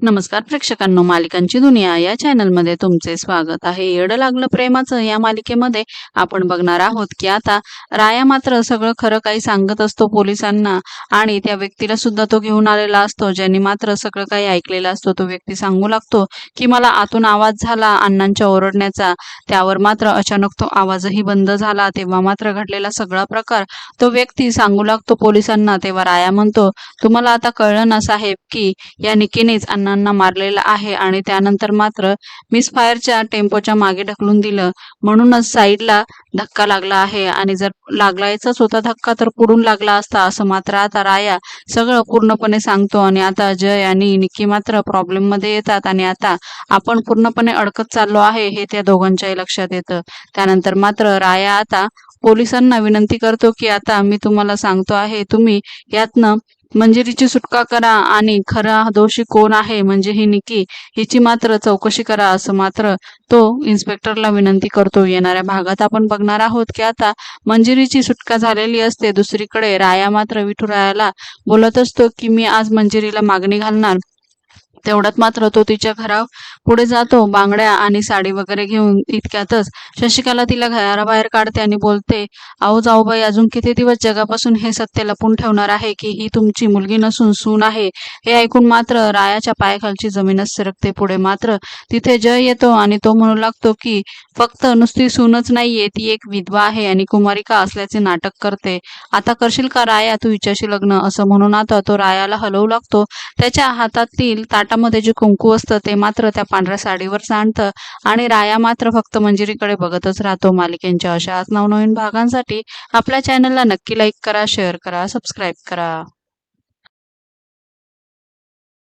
नमस्कार प्रेक्षकांनो मालिकांची दुनिया या चॅनलमध्ये तुमचे स्वागत आहे. येड लागलं प्रेमाचं या मालिकेमध्ये आपण बघणार आहोत की आता राया मात्र सगळं खरं काही सांगत असतो पोलिसांना आणि त्या व्यक्तीला सुद्धा तो घेऊन आलेला असतो. ज्यांनी मात्र सगळं काही ऐकलेला असतो तो व्यक्ती सांगू लागतो की मला आतून आवाज झाला अण्णांच्या ओरडण्याचा. त्यावर मात्र अचानक तो आवाजही बंद झाला. तेव्हा मात्र घडलेला सगळा प्रकार तो व्यक्ती सांगू लागतो पोलिसांना. तेव्हा राया म्हणतो तुम्हाला आता कळलं ना साहेब की या निकीनेच जणांना मारलेलं आहे आणि त्यानंतर मात्र मिस फायरच्या टेम्पोच्या मागे ढकलून दिलं. म्हणूनच साईडला धक्का लागला आहे आणि जर लागलायचाच होता धक्का तर पुढून लागला असता असं मात्र आता राया सगळं पूर्णपणे सांगतो आणि आता जय आणि निकी मात्र प्रॉब्लेममध्ये येतात आणि आता आपण पूर्णपणे अडकत चाललो आहे हे त्या दोघांच्याही लक्षात येतं. त्यानंतर मात्र राया आता पोलिसांना विनंती करतो की आता मी तुम्हाला सांगतो आहे तुम्ही यातनं मंजिरीची सुटका करा आणि खरा दोषी कोण आहे म्हणजे ही निकी हिची मात्र चौकशी करा असं मात्र तो इन्स्पेक्टरला विनंती करतो. येणाऱ्या भागात आपण बघणार आहोत की आता मंजिरीची सुटका झालेली असते. दुसरीकडे राया मात्र विठुरायाला बोलत असतो की मी आज मंजिरीला मागणी घालणार तेवढ्यात मात्र तो तिच्या घरा पुढे जातो बांगड्या आणि साडी वगैरे घेऊन इतक्यातच शशिकाला तिला घराबाहेर काढते आणि बोलते अहो जाऊबाई अजून किती दिवस जगापासून हे सत्य लपून ठेवणार आहे की ही तुमची मुलगी नसून सून आहे? हे ऐकून मात्र रायाच्या पायाखालची जमीनच सरकते. पुढे मात्र तिथे जय येतो आणि तो म्हणू लागतो की फक्त नुसती सूनच नाहीये ती एक विधवा आहे आणि कुमारिका असल्याचे नाटक करते. आता करशील का राया तू हिच्याशी लग्न? असं म्हणून आता तो रायाला हलवू लागतो. त्याच्या हातातील ताटामध्ये जे कुंकू असतं ते मात्र त्या पांढऱ्या साडीवर सांडतं आणि राया मात्र फक्त मंजिरीकडे बघतच राहतो. मालिकेंच्या अशाच नवनवीन भागांसाठी आपल्या चॅनलला नक्की लाईक करा शेअर करा सबस्क्राईब करा.